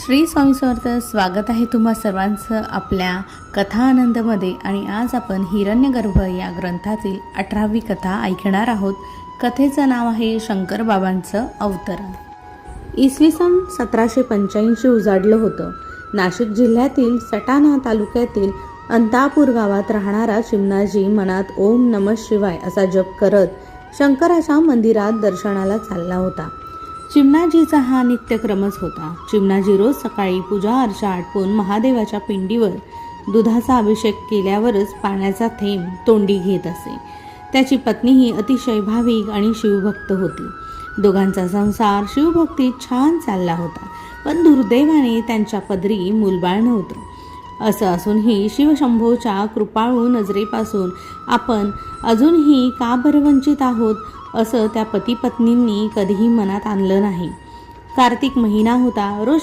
श्री स्वामी समर्थ स्वागत आहे तुम्हा सर्वांचं आपल्या कथा आनंदमध्ये आणि आज आपण हिरण्यगर्भ या ग्रंथातील अठरावी कथा ऐकणार आहोत. कथेचं नाव आहे शंकर बाबांचं अवतरण. इसवी सन सतराशे पंच्याऐंशी उजाडलं होतं. नाशिक जिल्ह्यातील सटाणा तालुक्यातील अंतापूर गावात राहणारा शिमनाजी मनात ओम नम शिवाय असा जप करत शंकराच्या मंदिरात दर्शनाला चालला होता. चिमणाजीचा हा नित्यक्रमच होता. चिमणाजी रोज सकाळी पूजा अर्चा आटपून महादेवाच्या पिंडीवर दुधाचा अभिषेक केल्यावरच पाण्याचा थेंब तोंडी घेत असे. त्याची पत्नीही अतिशय भाविक आणि शिवभक्त होती. दोघांचा संसार शिवभक्तीत छान चालला होता पण दुर्दैवाने त्यांच्या पदरी मूलबाळ नव्हतं. असं असूनही शिवशंभोच्या कृपाळू नजरेपासून आपण अजूनही का बरं वंचित आहोत? असं त्या पती पत्नींनी कधीही मनात आणलं नाही. कार्तिक महिना होता रोज